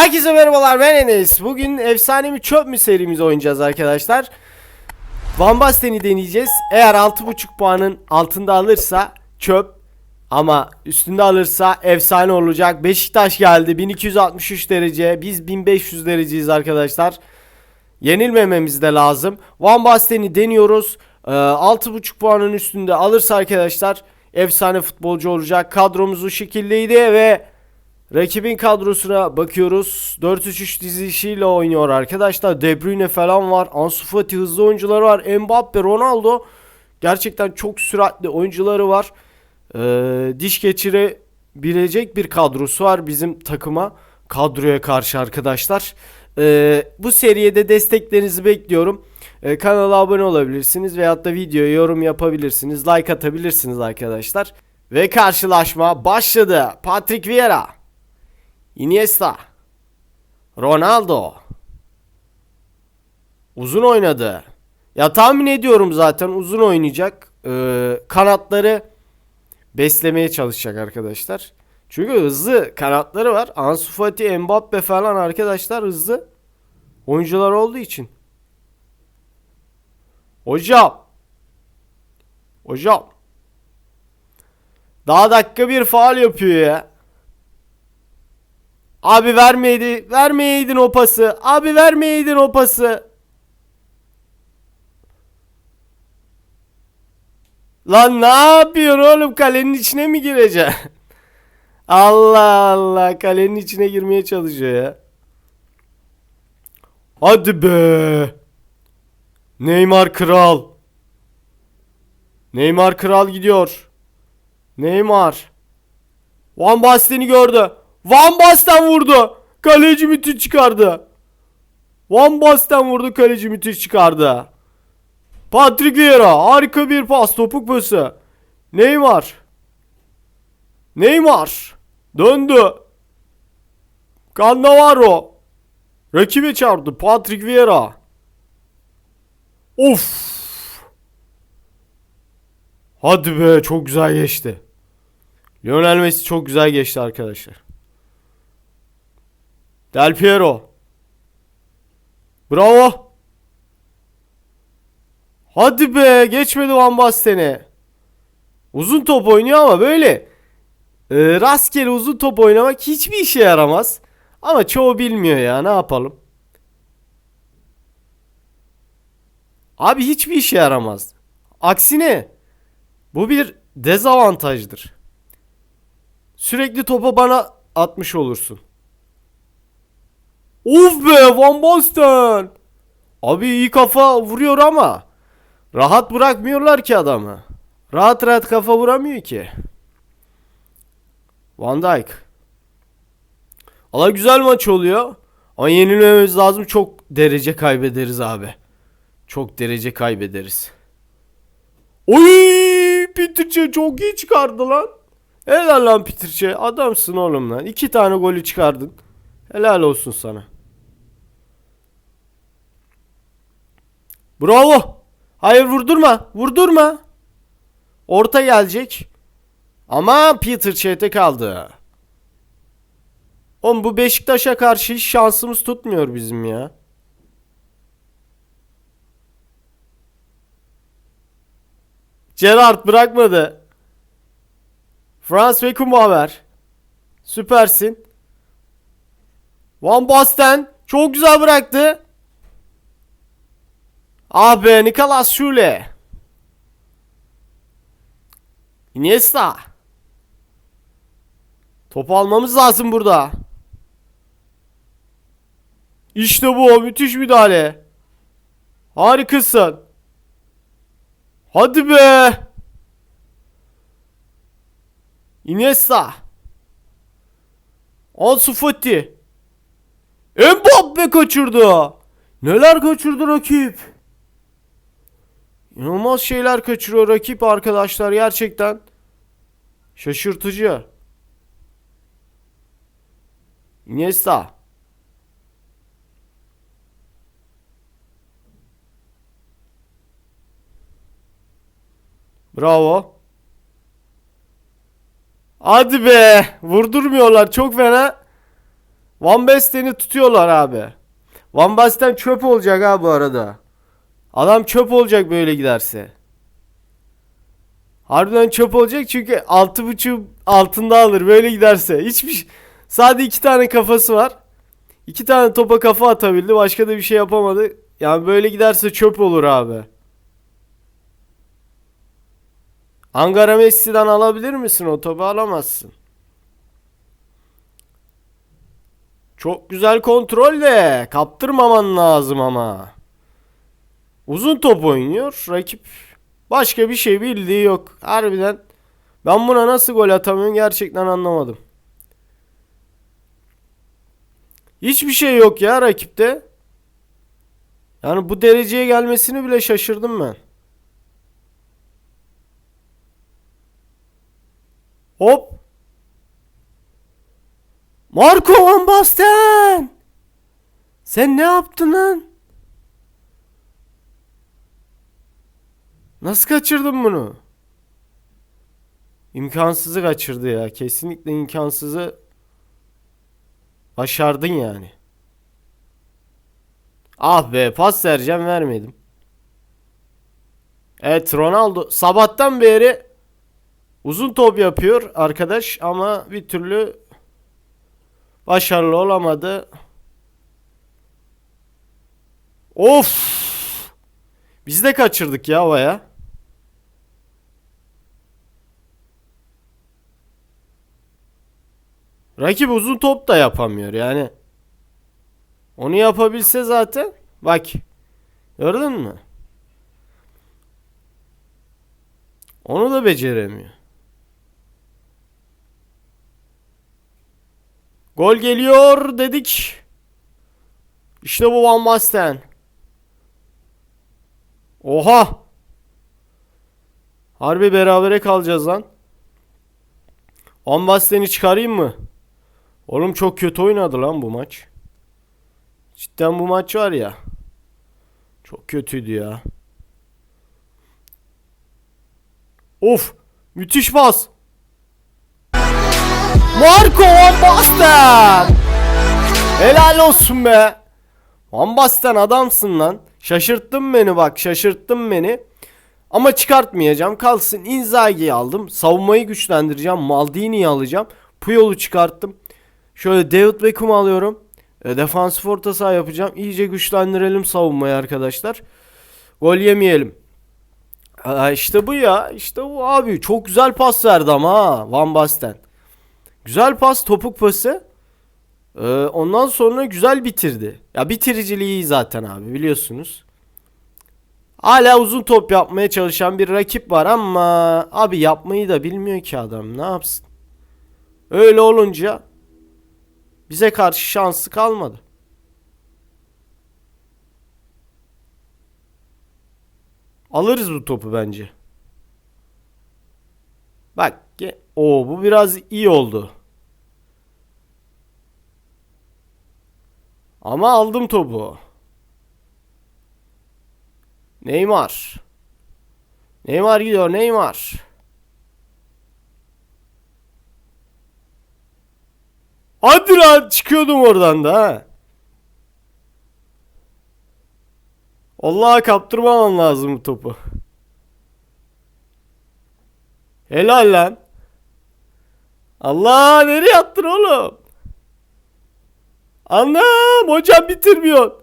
Herkese merhabalar ben Enes. Bugün efsane mi çöp mü serimizi oynayacağız arkadaşlar. Van Basten'i deneyeceğiz. Eğer 6.5 puanın altında alırsa çöp ama üstünde alırsa efsane olacak. Beşiktaş geldi 1263 derece. Biz 1500 dereceyiz arkadaşlar. Yenilmememiz de lazım. Van Basten'i deniyoruz. Ee, 6.5 puanın üstünde alırsa arkadaşlar efsane futbolcu olacak. Kadromuz bu şekildeydi ve Rakibin kadrosuna bakıyoruz. 4-3-3 dizilişiyle oynuyor arkadaşlar. De Bruyne falan var. Ansu Fati hızlı oyuncuları var. Mbappe, Ronaldo. Gerçekten çok süratli oyuncuları var. Ee, diş geçirebilecek bir kadrosu var bizim takıma. Kadroya karşı arkadaşlar. Ee, bu seriyede desteklerinizi bekliyorum. Ee, kanala abone olabilirsiniz veyahut da videoya yorum yapabilirsiniz. Like atabilirsiniz arkadaşlar. Ve karşılaşma başladı. Patrick Vieira. Iniesta. Ronaldo. Uzun oynadı. Ya tahmin ediyorum zaten uzun oynayacak. Ee, kanatları beslemeye çalışacak arkadaşlar. Çünkü hızlı kanatları var. Ansu Fati, Mbappe falan arkadaşlar hızlı oyuncular olduğu için. Hocam. Hocam. Daha dakika bir faal yapıyor ya. Abi vermeydi. Vermeyeydin o pası. Abi vermeyeydin o pası. Lan ne yapıyorsun oğlum? Kalenin içine mi gireceksin? Allah Allah. Kalenin içine girmeye çalışıyor ya. Hadi be. Neymar kral. Neymar kral gidiyor. Neymar. Van Basten'i gördü. Van Basten vurdu. Kaleci müthiş çıkardı. Van Basten vurdu kaleci müthiş çıkardı. Patrick Vieira harika bir pas topuk pası. Neymar. Neymar. Döndü. Cannavaro. Rakibe çarptı. Patrick Vieira. Of. Hadi be çok güzel geçti. Lionel Messi çok güzel geçti arkadaşlar. Del Piero. Bravo. Hadi be geçmedi Van Basten'e. Uzun top oynuyor ama böyle e, rastgele uzun top oynamak hiçbir işe yaramaz. Ama çoğu bilmiyor ya ne yapalım. Abi hiçbir işe yaramaz. Aksine bu bir dezavantajdır. Sürekli topa bana atmış olursun. Of be Van Basten. Abi iyi kafa vuruyor ama rahat bırakmıyorlar ki adamı. Rahat rahat kafa vuramıyor ki. Van Dijk. Allah güzel maç oluyor. Ama yenilmemiz lazım. Çok derece kaybederiz abi. Çok derece kaybederiz. Oy! Peterçe çok iyi çıkardı lan. Helal lan Peterçe. Adamsın oğlum lan. İki tane golü çıkardın. Helal olsun sana. Bravo. Hayır vurdurma. Vurdurma. Orta gelecek. Ama Peter Çete kaldı. Oğlum bu Beşiktaş'a karşı hiç şansımız tutmuyor bizim ya. Gerard bırakmadı. Frans Beckenbauer. Süpersin. Van Basten çok güzel bıraktı. Be Nicolas Schule. Iniesta. Topu almamız lazım burada. İşte bu müthiş müdahale. Harikasın. Hadi be. Iniesta. Ansu Fati. Mbappe kaçırdı. Neler kaçırdı rakip. İnanılmaz şeyler kaçırıyor rakip arkadaşlar gerçekten. Şaşırtıcı. Iniesta. Bravo. Hadi be. Vurdurmuyorlar çok fena. Van Basten'i tutuyorlar abi. Van Basten çöp olacak ha bu arada. Adam çöp olacak böyle giderse. Harbiden çöp olacak çünkü altı buçuk altında alır böyle giderse. Hiçbir Sadece iki tane kafası var. İki tane topa kafa atabildi. Başka da bir şey yapamadı. Yani böyle giderse çöp olur abi. Ankara Messi'den alabilir misin o topu? Alamazsın. Çok güzel kontrol de kaptırmaman lazım ama. Uzun top oynuyor. Rakip başka bir şey bildiği yok. Harbiden ben buna nasıl gol atamıyorum gerçekten anlamadım. Hiçbir şey yok ya rakipte. Yani bu dereceye gelmesini bile şaşırdım ben. Hop. Marco Van Basten. Sen ne yaptın lan? Nasıl kaçırdın bunu? İmkansızı kaçırdı ya. Kesinlikle imkansızı başardın yani. Ah be pas vereceğim vermedim. Evet Ronaldo sabahtan beri uzun top yapıyor arkadaş ama bir türlü başarılı olamadı. Of! Biz de kaçırdık ya havaya. Rakip uzun top da yapamıyor yani. Onu yapabilse zaten bak gördün mü? Onu da beceremiyor. Gol geliyor dedik. İşte bu Van Basten. Oha! Harbi berabere kalacağız lan. Van Basten'i çıkarayım mı? Oğlum çok kötü oynadı lan bu maç. Cidden bu maç var ya. Çok kötüydü ya. Of! Müthiş pas. Marco Van Basten! Helal olsun be. Van Basten adamsın lan. Şaşırttın beni bak şaşırttın beni. Ama çıkartmayacağım. Kalsın Inzaghi'yi aldım. Savunmayı güçlendireceğim. Maldini'yi alacağım. Puyol'u çıkarttım. Şöyle David Beckham'ı alıyorum. E, defansif orta saha yapacağım. İyice güçlendirelim savunmayı arkadaşlar. Gol yemeyelim. Aa, işte bu ya. İşte bu abi. Çok güzel pas verdi ama ha. Van Basten. Güzel pas. Topuk pası. Ee, ondan sonra güzel bitirdi. Ya bitiriciliği iyi zaten abi biliyorsunuz. Hala uzun top yapmaya çalışan bir rakip var ama abi yapmayı da bilmiyor ki adam. Ne yapsın? Öyle olunca bize karşı şansı kalmadı. Alırız bu topu bence. Bak. O bu biraz iyi oldu. Ama aldım topu. Neymar. Neymar gidiyor Neymar. Hadi lan çıkıyordum oradan da ha. Allah'a kaptırmamam lazım bu topu. Helal lan. Allah nereye attın oğlum? Anam hocam bitirmiyor.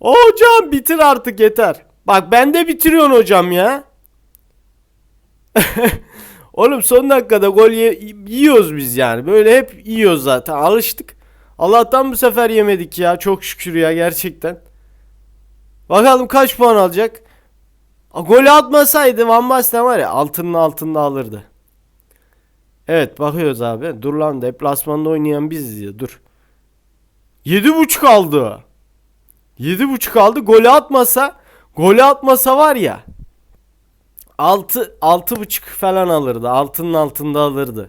Hocam bitir artık yeter. Bak ben de bitiriyorsun hocam ya. Oğlum son dakikada gol ye- yiyoruz biz yani. Böyle hep yiyoruz zaten. Alıştık. Allah'tan bu sefer yemedik ya. Çok şükür ya gerçekten. Bakalım kaç puan alacak. A, golü atmasaydı Van Basten var ya altının altında alırdı. Evet bakıyoruz abi. Dur lan deplasmanda oynayan biziz ya dur. 7.5 aldı. 7.5 aldı. Golü atmasa, golü atmasa var ya 6 6.5 falan alırdı. Altının altında alırdı.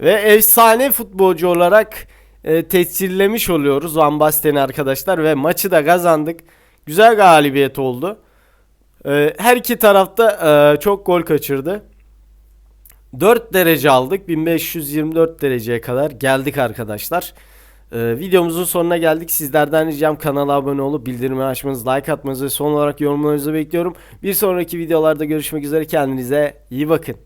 Ve efsane futbolcu olarak e, tescillemiş oluyoruz Van Basten'i arkadaşlar ve maçı da kazandık. Güzel galibiyet oldu. E, her iki tarafta e, çok gol kaçırdı. 4 derece aldık. 1524 dereceye kadar geldik arkadaşlar. Ee, videomuzun sonuna geldik. Sizlerden ricam kanala abone olup bildirimi açmanızı, like atmanızı ve son olarak yorumlarınızı bekliyorum. Bir sonraki videolarda görüşmek üzere. Kendinize iyi bakın.